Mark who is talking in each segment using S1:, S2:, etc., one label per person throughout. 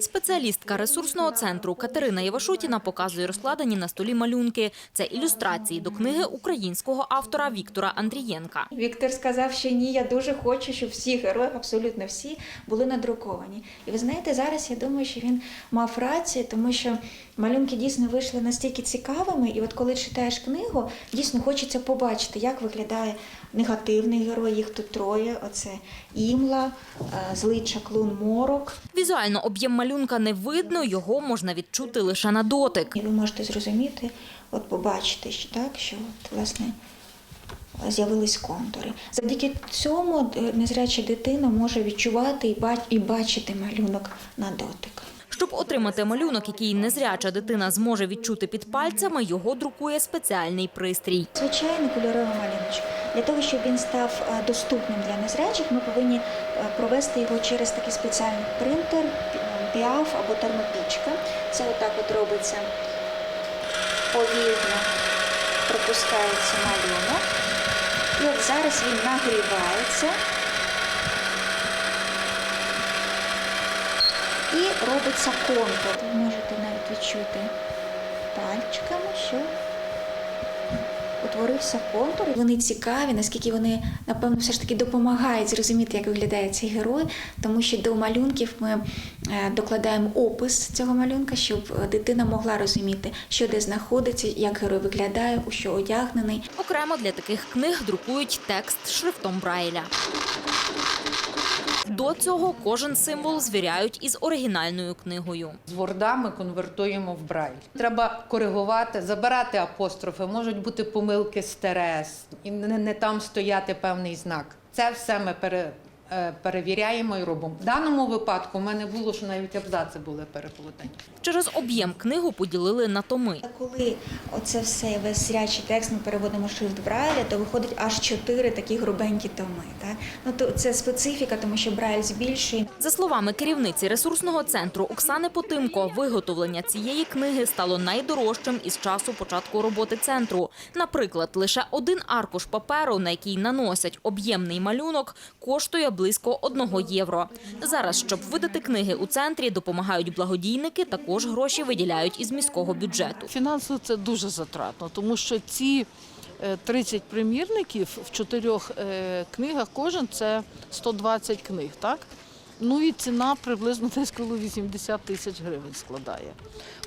S1: Спеціалістка ресурсного центру Катерина Євашутіна показує розкладені на столі малюнки. Це ілюстрації до книги українського автора Віктора Андрієнка.
S2: Віктор сказав, що ні, я дуже хочу, щоб всі герої, абсолютно всі, були надруковані. І ви знаєте, зараз я думаю, що він мав рацію, тому що малюнки дійсно вийшли настільки цікавими, і от коли читаєш книгу, дійсно хочеться побачити, як виглядає негативний герой. Їх тут троє. Оце імла, е, злий чаклун морок.
S1: Візуально об'єм малюнка не видно, його можна відчути лише на дотик.
S2: І ви можете зрозуміти, от побачити, що так, що от, власне. З'явились контури. Завдяки цьому е, незряча дитина може відчувати і бачити малюнок на дотик.
S1: Щоб отримати малюнок, який незряча дитина зможе відчути під пальцями, його друкує спеціальний пристрій.
S2: Звичайний кольоровий малюночок. Для того, щоб він став е, доступним для незрячих, ми повинні е, провести його через такий спеціальний принтер, пі- піаф або термопічка. Це отак от робиться повільно пропускається малюнок. І от зараз він нагрівається. І робиться контур. Ви можете навіть відчути пальчиками, що утворився контур. Вони цікаві, наскільки вони, напевно, все ж таки допомагають зрозуміти, як виглядає цей герой, тому що до малюнків ми докладаємо опис цього малюнка, щоб е, дитина могла розуміти, що де знаходиться, як герой виглядає, у що одягнений.
S1: Окремо для таких книг друкують текст шрифтом Брайля. До цього кожен символ звіряють із оригінальною книгою.
S3: З Ворда ми конвертуємо в Брайль. Треба коригувати, забирати апострофи, можуть бути помилки з терес, і не, не там стояти певний знак. Це все ми пере, е, перевіряємо і робимо. В даному випадку в мене було, що навіть абзаци були переплутані.
S1: Через об'єм книгу поділили на томи.
S2: Коли оце все весь зрячий текст ми переводимо шрифт Брайля, то виходить аж чотири такі грубенькі томи. Так? Ну то це специфіка, тому що Брайль збільшує.
S1: За словами керівниці ресурсного центру Оксани Потимко, виготовлення цієї книги стало найдорожчим із часу початку роботи центру. Наприклад, лише один аркуш паперу, на який наносять об'ємний малюнок, коштує близько одного євро. Зараз, щоб видати книги у центрі, допомагають благодійники. Також гроші виділяють із міського бюджету.
S4: Фінансово це дуже затратно, тому що ці е, 30 примірників в чотирьох е, книгах кожен це 120 книг, так? Ну і ціна приблизно десь коло 80 тисяч гривень складає.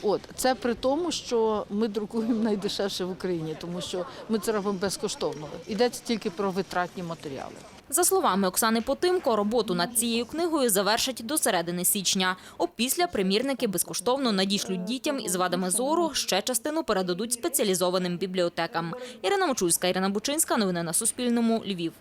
S4: От це при тому, що ми друкуємо найдешевше в Україні, тому що ми це робимо безкоштовно. Йдеться тільки про витратні матеріали.
S1: За словами Оксани Потимко, роботу над цією книгою завершать до середини січня. Опісля примірники безкоштовно надішлють дітям із вадами зору. Ще частину передадуть спеціалізованим бібліотекам. Ірина Мочульська, Ірина Бучинська. Новини на Суспільному. Львів.